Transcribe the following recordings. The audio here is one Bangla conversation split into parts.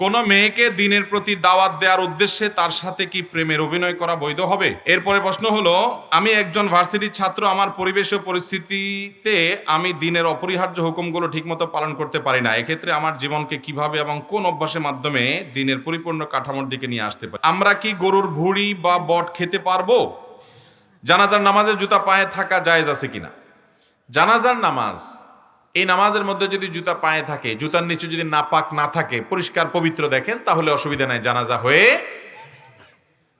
কোন মেয়েকে দিনের প্রতি দাওয়াত দেওয়ার উদ্দেশ্যে তার সাথে কি প্রেমের অভিনয় করা বৈধ হবে? এরপরে প্রশ্ন হলো, আমি একজন ভার্সিটির ছাত্র, আমার পরিবেশ ও পরিস্থিতিতে আমি দিনের অপরিহার্য হুকুমগুলো ঠিকমতো পালন করতে পারি না। এক্ষেত্রে আমার জীবনকে কীভাবে এবং কোন অভ্যাসের মাধ্যমে দিনের পরিপূর্ণ কাঠামোর দিকে নিয়ে আসতে পারি? আমরা কি গরুর ভুড়ি বা বট খেতে পারব? জানাজার নামাজে জুতা পায়ে থাকা জায়েজ আছে কিনা? জানাজার নামাজ এই নামাজের মধ্যে যদি জুতা পায়ে থাকে, জুতার নিচে যদি নাপাক না থাকে, পরিষ্কার পবিত্র দেখেন, তাহলে অসুবিধা নাই, জানাজা হয়ে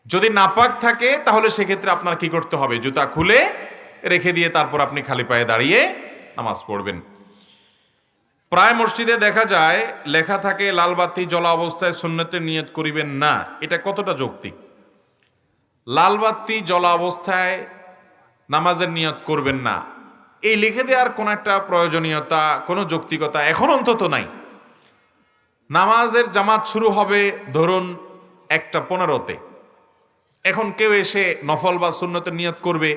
যদি নাপাক থাকে, তাহলে সেক্ষেত্রে আপনার কি করতে হবে? জুতা খুলে রেখে দিয়ে তারপর আপনি খালি পায়ে দাঁড়িয়ে নামাজ পড়বেন। প্রায় মসজিদে দেখা যায়, লেখা থাকে, লালবাতি জ্বলা অবস্থায় সুন্নতের নিয়ত করিবেন না। এটা কতটা যৌক্তিক? লালবাতি জ্বলা অবস্থায় নামাজের নিয়ত করবেন না। এই লিখে দেওয়ার কোনো একটা প্রয়োজনীয়তা, কোনো যৌক্তিকতা এখন অন্তত নাই। নামাজের জামাত শুরু হবে ধরুন একটা পনেরোতে। এখন কেউ এসে নফল বা সুন্নতের নিয়ত করবে,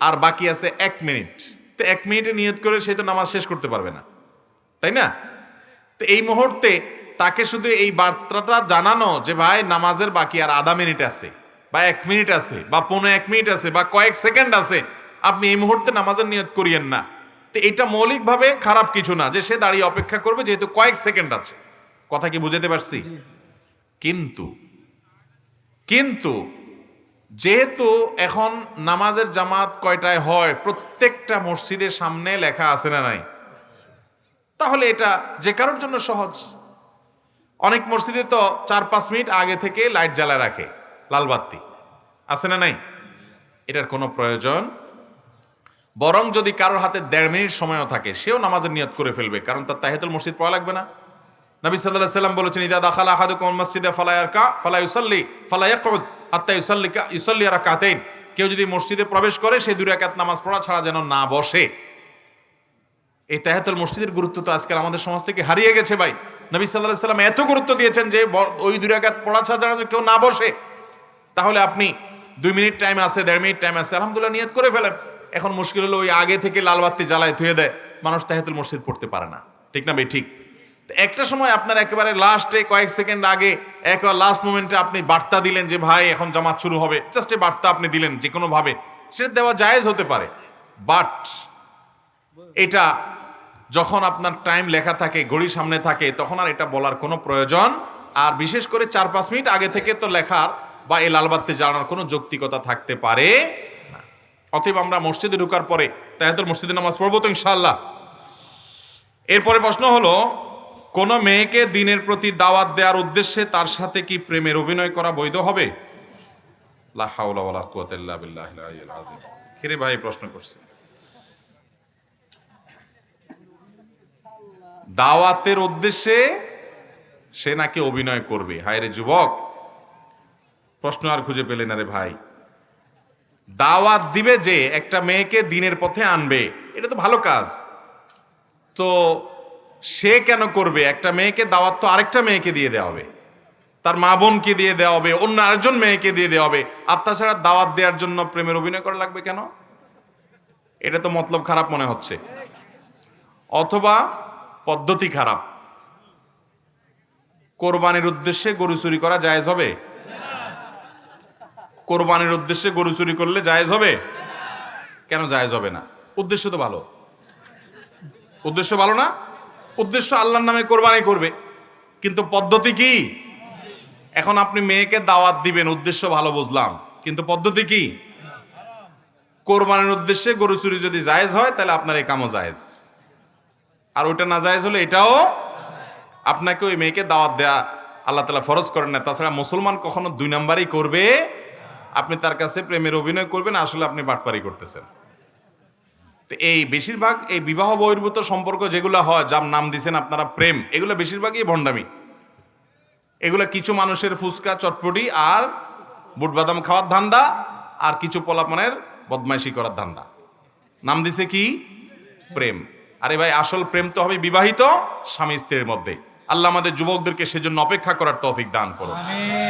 আর বাকি আছে এক মিনিট। তো এক মিনিটে নিয়ত করে সে তো নামাজ শেষ করতে পারবে না। তাই না? তো এই মুহূর্তে তাকে শুধু এই বার্তাটা জানানো যে, ভাই, নামাজের বাকি আর আধা মিনিট আছে, বা এক মিনিট আছে, বা পনেরো এক মিনিট আছে, বা কয়েক সেকেন্ড আছে আপনি এই মুহূর্তে নামাজের নিয়ত করিয়েন না। তো এটা মৌলিকভাবে খারাপ কিছু না যে সে দাঁড়িয়ে অপেক্ষা করবে যেহেতু কয়েক সেকেন্ড আছে। কথা কি বুঝাতে পারছি? কিন্তু কিন্তু যেহেতু এখন নামাজের জামাত কয়টায় হয় প্রত্যেকটা মসজিদের সামনে লেখা আছে না নাই? তাহলে এটা যে কারোর জন্য সহজ। অনেক মসজিদে তো চার পাঁচ মিনিট আগে থেকে লাইট জ্বালা রাখে লাল বাতি আছে না নাই? এটার কোনো প্রয়োজন বরং যদি কারোর হাতে দেড় মিনিট সময়ও থাকে, সেও নামাজের নিয়ত করে ফেলবে, কারণ তার তাহেতুল মসজিদ পড়া লাগবে না। নবী সাল্লাহ সাল্লাম বলেছেন, ইদা দাখালা আহাদুকুম মসজিদে ফালায়ার কা ফালা ইউসাল্লি, ফালা ইয়াকুদ, হাত্তা ইউসাল্লি ইউসাল্লি আর কাতেন কেউ যদি মসজিদে প্রবেশ করে, সে দুই রাকাত নামাজ পড়া ছাড়া যেন না বসে। এই তাহাতুল মসজিদের গুরুত্ব তো আজকাল আমাদের সমাজ থেকে হারিয়ে গেছে ভাই। নবী সাল্লাহ সাল্লাম এত গুরুত্ব দিয়েছেন যে ওই দুই রাকাত পড়া ছাড়া যেন কেউ না বসে। তাহলে আপনি দুই মিনিট টাইম আছে, দেড় মিনিট টাইম আছে, আলহামদুলিল্লাহ নিয়ত করে ফেলেন। এখন মুশকিল হলো ওই আগে থেকে লাল জ্বালায় ধুয়ে দেয়। মানুষ তাহেতুল মসজিদ পড়তে পারে না। ঠিক না ভাই? ঠিক। একটা সময় আপনার একেবারে লাস্টে কয়েক সেকেন্ড আগে, একবার লাস্ট মোমেন্টে আপনি বার্তা দিলেন যে, ভাই, এখন জামাত শুরু হবে। জাস্ট বার্তা আপনি দিলেন যে কোনোভাবে সেটা দেওয়া জায়েজ হতে পারে। বাট এটা যখন আপনার টাইম লেখা থাকে ঘড়ির সামনে থাকে, তখন আর এটা বলার কোনো প্রয়োজন। আর বিশেষ করে চার পাঁচ মিনিট আগে থেকে তো লেখার বা এই লালবাতি জ্বালানোর কোনো যৌক্তিকতা থাকতে পারে অতএব আমরা মসজিদে ঢুকার পরে তাহাতুল মসজিদে নামাজ পড়ব তো ইনশাল্লাহ এরপরে প্রশ্ন হলো, কোনো মেয়েকে দিনের প্রতি দাওয়াত দেওয়ার উদ্দেশ্যে তার সাথে কি প্রেমের অভিনয় করা বৈধ হবে? কিরে ভাই প্রশ্ন করছে। দাওয়াতের উদ্দেশ্যে সে নাকি অভিনয় করবে? হায় রে যুবক, প্রশ্ন আর খুঁজে পেলে না রে ভাই। দাওয়াত দিবে যে একটা মেয়েকে দিনের পথে আনবে। এটা তো ভালো কাজ। তো সে কেন করবে? একটা মেয়েকে দাওয়াত তো আরেকটা মেয়েকে দিয়ে দেওয়া হবে। তার মা বোনকে দিয়ে দেওয়া হবে, অন্য আরেকজন মেয়েকে দিয়ে দেওয়া হবে। আর তাছাড়া দাওয়াত দেওয়ার জন্য প্রেমের অভিনয় করা লাগবে কেন? এটা তো মতলব খারাপ মনে হচ্ছে। অথবা পদ্ধতি খারাপ। কোরবানির উদ্দেশ্যে গরু চুরি করা জায়েজ হবে? কোরবানির উদ্দেশ্যে গরু চুরি করলে জায়েজ হবে? কেন জায়েজ হবে না? উদ্দেশ্য তো ভালো। উদ্দেশ্য ভালো না? উদ্দেশ্য আল্লাহর নামে কোরবানি করবে। কিন্তু পদ্ধতি কি? এখন আপনি মেয়েকে দাওয়াত দিবেন, উদ্দেশ্য ভালো বুঝলাম। কিন্তু পদ্ধতি কি? কোরবানির উদ্দেশ্যে গরু চুরি যদি জায়েজ হয়, তাহলে আপনার এই কামও জায়েজ। আর ওইটা না জায়েজ হলে এটাও আপনাকে ওই মেয়েকে দাওয়াত দেয়া আল্লাহ তালা ফরজ করেন না। তাছাড়া মুসলমান কখনো দুই নাম্বারই করবে। আপনি তার কাছে প্রেমের অভিনয় করবেন, আসলে আপনি বাটপারি করতেছেন। তো এই বেশিরভাগ এই বিবাহ বহির্ভূত সম্পর্ক যেগুলো হয়, যার নাম দিছেন আপনারা প্রেম, এগুলো বেশিরভাগই ভণ্ডামি। এগুলো কিছু মানুষের ফুচকা, চটপটি আর বুট বাদাম খাওয়ার ধান্দা আর কিছু পোলাপনের বদমাইশি করার ধান্দা। নাম দিছে কি? প্রেম। আরে ভাই, আসল প্রেম তো হবে বিবাহিত স্বামী স্ত্রীর মধ্যে আল্লাহ আমাদের যুবকদেরকে সেজন্য অপেক্ষা করার তৌফিক দান করুন।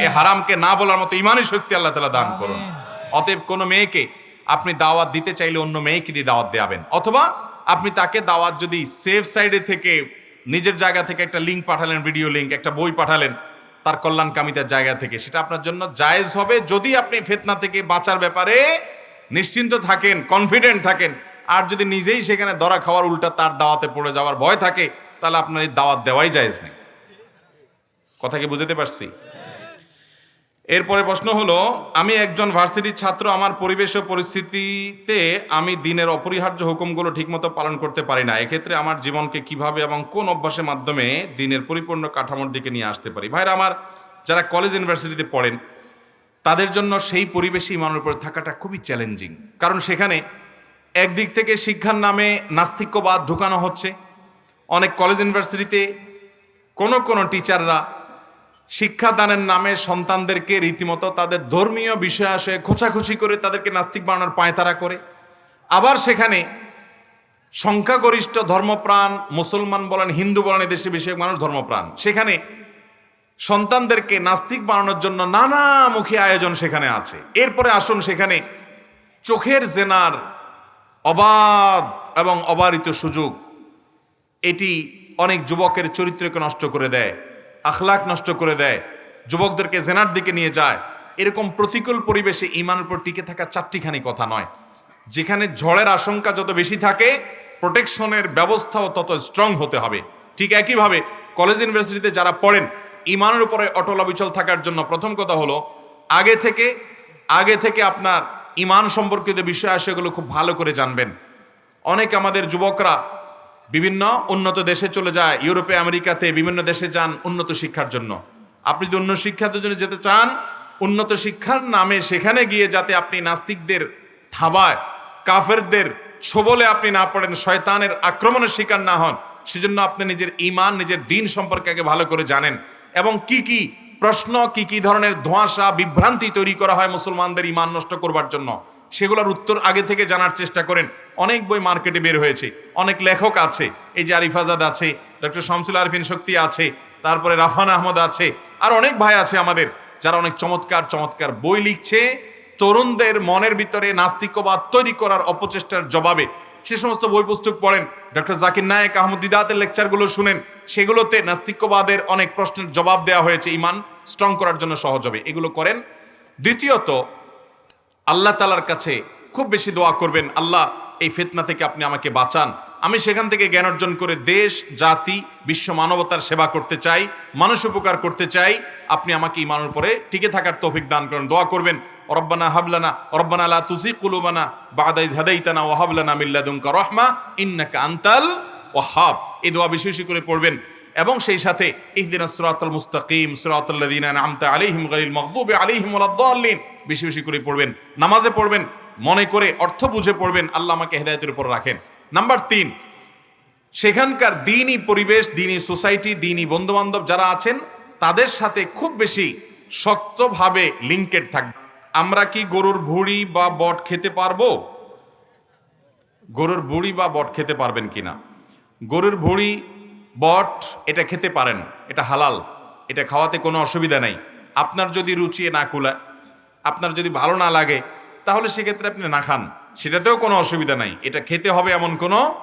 এ হারামকে না বলার মতো ইমানের শক্তি আল্লাহ তালা দান করুন। অতএব কোনো মেয়েকে আপনি দাওয়াত দিতে চাইলে অন্য মেয়েকে দিয়ে দাওয়াত দেওয়াবেন অথবা আপনি তাকে দাওয়াত যদি সেফ সাইডে থেকে নিজের জায়গা থেকে একটা লিঙ্ক পাঠালেন ভিডিও লিঙ্ক একটা বই পাঠালেন তার কল্যাণকামিতার জায়গা থেকে সেটা আপনার জন্য জায়েজ হবে। যদি আপনি ফেতনা থেকে বাঁচার ব্যাপারে নিশ্চিন্ত থাকেন কনফিডেন্ট থাকেন। আর যদি নিজেই সেখানে ধরা খাওয়ার উল্টা তার দাওয়াতে পড়ে যাওয়ার ভয় থাকে, তাহলে আপনার এই দাওয়াত দেওয়াই জায়েজ নেই। কথা কি বুঝতে পারছি? এরপরে প্রশ্ন হলো, আমি একজন ভার্সিটির ছাত্র, আমার পরিবেশ ও পরিস্থিতিতে আমি দিনের অপরিহার্য হুকুমগুলো ঠিকমতো পালন করতে পারি না। এক্ষেত্রে আমার জীবনকে কীভাবে এবং কোন অভ্যাসের মাধ্যমে দিনের পরিপূর্ণ কাঠামোর দিকে নিয়ে আসতে পারি? ভাইরা আমার, যারা কলেজ ইউনিভার্সিটিতে পড়েন তাদের জন্য সেই পরিবেশে ইমানের উপরে থাকাটা খুবই চ্যালেঞ্জিং কারণ সেখানে একদিক থেকে শিক্ষার নামে নাস্তিক্যবাদ ঢুকানো হচ্ছে। অনেক কলেজ ইউনিভার্সিটিতে কোনো কোনো টিচাররা শিক্ষাদানের নামে সন্তানদেরকে রীতিমতো তাদের ধর্মীয় বিষয় আসে খোঁচাখুচি করে তাদেরকে নাস্তিক বানানোর পায়তারা করে। আবার সেখানে সংখ্যাগরিষ্ঠ ধর্মপ্রাণ, মুসলমান বলেন, হিন্দু বলেন, এদেশে বেশিরভাগ মানুষ ধর্মপ্রাণ। সেখানে সন্তানদেরকে নাস্তিক বানানোর জন্য নানামুখী আয়োজন সেখানে আছে। এরপরে আসুন সেখানে চোখের জেনার অবাধ এবং অবারিত সুযোগ। এটি অনেক যুবকের চরিত্রকে নষ্ট করে দেয় আখলাক নষ্ট করে দেয়, যুবকদেরকে জেনার দিকে নিয়ে যায়। এরকম প্রতিকূল পরিবেশে ইমানের উপর টিকে থাকা চারটিখানি কথা নয়। যেখানে ঝড়ের আশঙ্কা যত বেশি থাকে প্রোটেকশনের ব্যবস্থাও তত স্ট্রং হতে হবে। ঠিক একইভাবে কলেজ ইউনিভার্সিটিতে যারা পড়েন ইমানের উপরে অটল অবিচল থাকার জন্য প্রথম কথা হলো, আগে থেকে আগে থেকে আপনার ইমান সম্পর্কিত বিষয় সেগুলো খুব ভালো করে জানবেন। অনেক আমাদের যুবকরা বিভিন্ন উন্নত দেশে চলে যায়, ইউরোপে, আমেরিকাতে, বিভিন্ন দেশে যান উন্নত শিক্ষার জন্য। আপনি যদি অন্য শিক্ষার জন্য যেতে চান, উন্নত শিক্ষার নামে সেখানে গিয়ে যাতে আপনি নাস্তিকদের থাবায়, কাফেরদের ছোবলে আপনি না পড়েন, শয়তানের আক্রমণের শিকার না হন, সেজন্য আপনি নিজের ইমান, নিজের দিন সম্পর্কে আগে ভালো করে জানেন। এবং কি কি প্রশ্ন, কি কি ধরনের ধোঁয়াশা, বিভ্রান্তি তৈরি করা হয় মুসলমানদের ইমান নষ্ট করবার জন্য? সেগুলোর উত্তর আগে থেকে জানার চেষ্টা করেন। অনেক বই মার্কেটে বের হয়েছে। অনেক লেখক আছে। এই যে আরিফ আজাদ আছে, ডক্টর শামসুল আরফিন শক্তি আছে, তারপরে রাফান আহমদ আছে, আর অনেক ভাই আছে আমাদের, যারা অনেক চমৎকার চমৎকার বই লিখছে। তরুণদের মনের ভিতরে নাস্তিক্যবাদ তৈরি করার অপচেষ্টার জবাবে সে সমস্ত বই পুস্তক পড়েন। ডক্টর জাকির নায়েক আহমদ দিদাতের লেকচারগুলো শুনেন। সেগুলোতে নাস্তিক্যবাদের অনেক প্রশ্নের জবাব দেওয়া হয়েছে। ইমান স্ট্রং করার জন্য সহজ হবে। এগুলো করেন। দ্বিতীয়ত, আল্লাহ তালার কাছে খুব বেশি দোয়া করবেন। আল্লাহ, এই ফিতনা থেকে আপনি আমাকে বাঁচান। আমি সেখান থেকে জ্ঞান অর্জন করে দেশ, জাতি, বিশ্ব মানবতার সেবা করতে চাই, মানুষ উপকার করতে চাই। আপনি আমাকে ইমানের উপরে টিকে থাকার তৌফিক দান করেন, দোয়া করবেন। রব্বানা হাবলানা রব্বানা লা তুজি কুলুবানা বাদাইজ হাদাইতানা ও হাবলানা মিল্লাদুনকা রহমা, ইন্নাকা আন্তাল ওয়াহাব। এই দোয়া বেশি বেশি করে পড়বেন। এবং সেই সাথে ইহদিন সিরাতাল মুস্তাকিম সিরাতাল্লাযিনা আনআমতা আলাইহিম গায়রিল মাগদুবি আলাইহিম ওয়ালাদ-দাল্লিন বেশি বেশি করে পড়বেন। নামাজে পড়বেন। মনে করে অর্থ বুঝে পড়বেন। আল্লাহ আমাকে হেদায়েতের উপর রাখেন। নাম্বার তিন সেখানকার দিনই পরিবেশ, দিনই সোসাইটি দিনই বন্ধুবান্ধব যারা আছেন, তাদের সাথে খুব বেশি শক্তভাবে লিঙ্কেড থাকবে। আমরা কি গরুর ভুড়ি বা বট খেতে পারব? গরুর ভুড়ি বা বট খেতে পারবেন কিনা গরুর ভুড়ি, বট, এটা খেতে পারেন, এটা হালাল, এটা খাওয়াতে কোনো অসুবিধা নেই। আপনার যদি রুচি না কুলায়, আপনার যদি ভালো না লাগে, তাহলে সেক্ষেত্রে আপনি না খান। সেটাতেও কোনো অসুবিধা নাই। এটা খেতে হবে এমন কোনো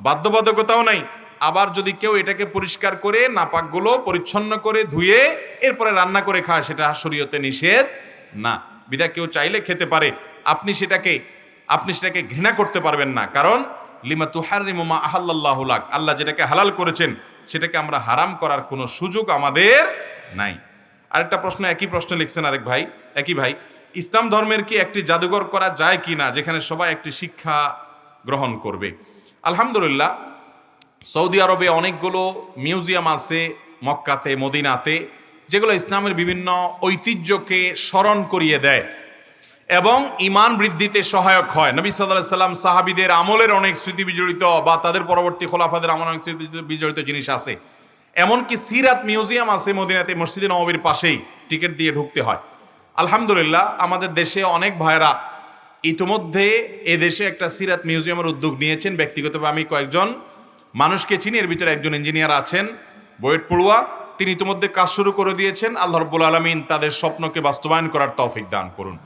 বাধ্যবাধকতাও নাই। আবার যদি কেউ এটাকে পরিষ্কার করে, নাপাকগুলো পরিচ্ছন্ন করে ধুয়ে এরপরে রান্না করে খায়, সেটা শরীয়তে নিষেধ না। বিদা কেউ চাইলে খেতে পারে। আপনি সেটাকে আপনি সেটাকে ঘৃণা করতে পারবেন না। কারণ, লিমা তুহারিমা আহাল্লাহুলাক আল্লাহ যেটাকে হালাল করেছেন, সেটাকে আমরা হারাম করার কোনো সুযোগ আমাদের নাই। আরেকটা প্রশ্ন, একই প্রশ্ন লিখছেন আরেক ভাই, একই ভাই ইসলাম ধর্মের কি একটি জাদুঘর করা যায় কি না, যেখানে সবাই একটি শিক্ষা গ্রহণ করবে? আলহামদুলিল্লাহ, সৌদি আরবে অনেকগুলো মিউজিয়াম আছে মক্কাতে, মদিনাতে, যেগুলো ইসলামের বিভিন্ন ঐতিহ্যকে স্মরণ করিয়ে দেয় এবং ইমান বৃদ্ধিতে সহায়ক হয়। নবী সাল্লাহ সাল্লাম সাহাবিদের আমলের অনেক স্মৃতি বিজড়িত বা তাদের পরবর্তী খোলাফাদের আমল অনেক স্মৃতি বিজড়িত জিনিস আছে। এমনকি সিরাত মিউজিয়াম আছে মদিনাতে, মসজিদে নবীর পাশেই টিকিট দিয়ে ঢুকতে হয়। আলহামদুলিল্লাহ, আমাদের দেশে অনেক ভাইরা ইতিমধ্যে এ দেশে একটা সিরাত মিউজিয়ামের উদ্যোগ নিয়েছেন। ব্যক্তিগতভাবে আমি কয়েকজন মানুষকে চিনি, এর ভিতরে একজন ইঞ্জিনিয়ার আছেন বয়েট পড়ুয়া। তিনি ইতিমধ্যে কাজ শুরু করে দিয়েছেন। আল্লাহ রব্বুল আলমিন তাদের স্বপ্নকে বাস্তবায়ন করার তৌফিক দান করুন।